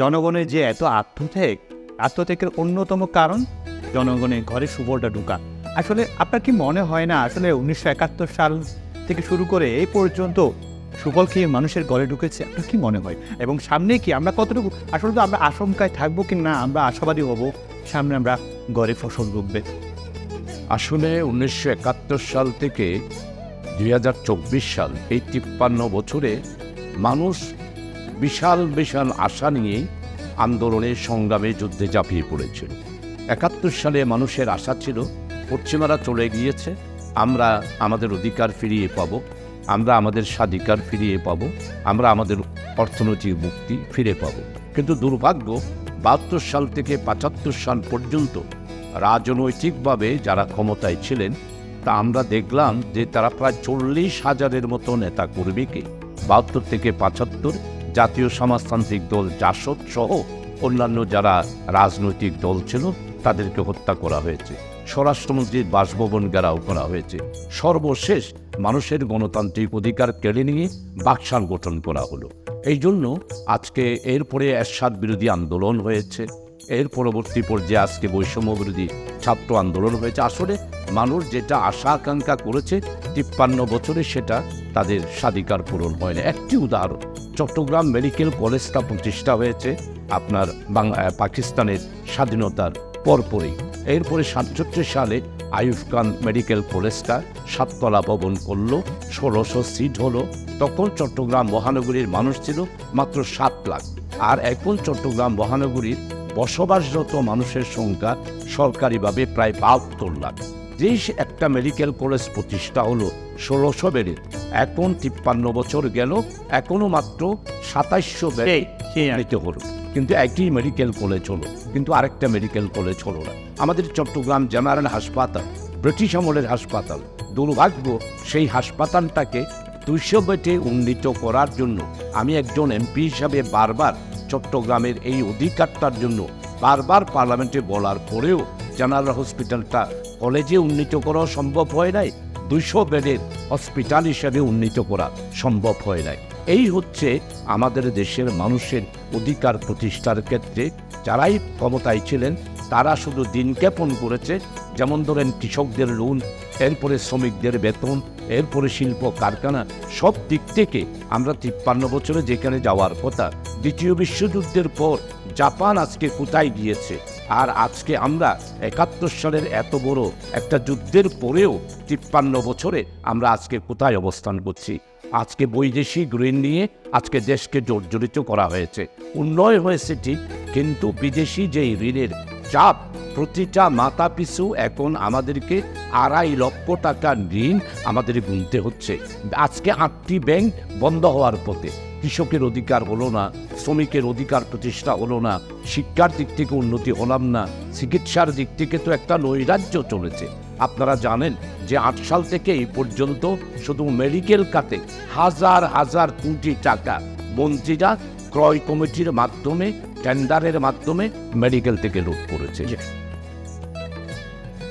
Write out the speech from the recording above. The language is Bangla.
জনগণের যে এত আত্মত্যাগ, আত্মত্যাগের অন্যতম কারণ জনগণের ঘরে সুফলটা ঢুকা। আসলে আপনার কি মনে হয় না, আসলে উনিশশো একাত্তর সাল থেকে শুরু করে এই পর্যন্ত সুফল খেয়ে মানুষের ঘরে ঢুকেছে? আপনার কি মনে হয়? এবং সামনে কি আমরা কতটুকু, আসলে তো আমরা আশঙ্কায় থাকব কি না, আমরা আশাবাদী হব, সামনে আমরা ঘরে ফসল ঢুকবে আসলে উনিশশো একাত্তর সাল থেকে দুই হাজার চব্বিশ সাল এই তিপ্পান্ন বছরে মানুষ বিশাল বিশাল আশা নিয়েই আন্দোলনে সংগ্রামে যুদ্ধে ঝাঁপিয়ে পড়েছিল একাত্তর সালে মানুষের আশা ছিল, পশ্চিমারা চলে গিয়েছে, আমরা আমাদের অধিকার ফিরিয়ে পাব, আমরা আমাদের স্বাধিকার ফিরিয়ে পাব, আমরা আমাদের অর্থনৈতিক মুক্তি ফিরে পাব। কিন্তু দুর্ভাগ্য, বাহাত্তর সাল থেকে পঁচাত্তর সাল পর্যন্ত রাজনৈতিকভাবে যারা ক্ষমতায় ছিলেন, তা আমরা দেখলাম যে তারা প্রায় চল্লিশ হাজারের মতো নেতা কর্মীকে বাহাত্তর থেকে পঁচাত্তর জাতীয় সমাজতান্ত্রিক দল জাসদ সহ অন্যান্য যারা রাজনৈতিক দল ছিল, তাদেরকে হত্যা করা হয়েছে। স্বরাষ্ট্রমন্ত্রীর বাসভবন ঘেরাও করা হয়েছে। সর্বশেষ মানুষের গণতান্ত্রিক অধিকার কেড়ে নিয়ে বাকশাল গঠন করা হলো। এই জন্য আজকে এরপরে এরশাদ বিরোধী আন্দোলন হয়েছে। এর পরবর্তী পর্যায়ে আজকে বৈষম্য বিরোধী ছাত্র আন্দোলন হয়েছে। আসলে মানুষ যেটা আশা আকাঙ্ক্ষা করেছে, তিপ্পান্ন বছরে সেটা তাদের স্বাধিকার পূরণ হয় না একটি উদাহরণ, চট্টগ্রাম মেডিকেল কলেজটা প্রতিষ্ঠা হয়েছে আপনার বাংলা পাকিস্তানের স্বাধীনতার পরপরই। এরপরে সাতষট্টি সালে আইয়ুব খান মেডিকেল কলেজটা সাততলা ভবন করল, ষোলোশো সিট হলো। তখন চট্টগ্রাম মহানগরীর মানুষ ছিল মাত্র সাত লাখ। আর এখন চট্টগ্রাম মহানগরীর বসবাসরত মানুষের সংখ্যা সরকারিভাবে প্রায় বাহাত্তর লাখ। যেই একটা মেডিকেল কলেজ প্রতিষ্ঠা হলো ষোলোশো বেড়ে। এখন তিপ্পান্ন বছর গেল এখনও মাত্র সাতাইশশো বেডে সেই আর নিতে হলো। কিন্তু একই মেডিকেল কলেজ হলো কিন্তু আরেকটা মেডিকেল কলেজ হলো না। আমাদের চট্টগ্রাম জেনারেল হাসপাতাল ব্রিটিশ আমলের হাসপাতাল। দুর্ভাগ্য সেই হাসপাতালটাকে দুইশো বেটে উন্নীত করার জন্য আমি একজন এমপি হিসাবে বারবার চট্টগ্রামের এই অধিকারটার জন্য বারবার পার্লামেন্টে বলার পরেও জেনারেল হসপিটালটা। কলেজে উন্নীত করা সম্ভব হয় নাই, দুইশো বেডের হসপিটাল হিসাবে উন্নীত করা সম্ভব হয় নাই। এই হচ্ছে আমাদের দেশের মানুষের অধিকার প্রতিষ্ঠার ক্ষেত্রে যারাই ক্ষমতায় ছিলেন, তারা শুধু দিন জ্ঞাপন করেছে, যেমন ধরেন কৃষকদের লোন, এরপরে শ্রমিকদের বেতন, এরপরে শিল্প কারখানা, সব দিক থেকে আমরা তিপ্পান্ন বছরে যেখানে যাওয়ার কথা, দ্বিতীয় বিশ্বযুদ্ধের পর জাপান আজকে কোথায় গিয়েছে? আর আজকে আমরা একাত্তর সালের এত বড় একটা যুদ্ধের পরেও তিপ্পান্ন বছরে আমরা আজকে কোথায় অবস্থান করছি। আজকে বৈদেশিক ঋণ নিয়ে আজকে দেশকে জর্জরিত করা হয়েছে। উন্নয়ন হয়েছে ঠিক, কিন্তু বিদেশি যেই ঋণের চাপ, প্রতিটা মাথা পিছু এখন আমাদেরকে আড়াই লক্ষ টাকা ঋণ আমাদের গুনতে হচ্ছে। আজকে আটটি ব্যাংক বন্ধ হওয়ার পথে। কৃষকের অধিকার হলো না, শ্রমিকের অধিকার প্রতিষ্ঠা হলো না, শিক্ষার দিক থেকে উন্নতি হলাম না, চিকিৎসার দিক থেকে তো একটা নৈরাজ্য চলেছে। আপনারা জানেন যে আট সাল থেকে এই পর্যন্ত শুধু মেডিকেল খাতে হাজার হাজার কোটি টাকা মন্ত্রীরা ক্রয় কমিটির মাধ্যমে, টেন্ডারের মাধ্যমে মেডিকেল থেকে লুট করেছে।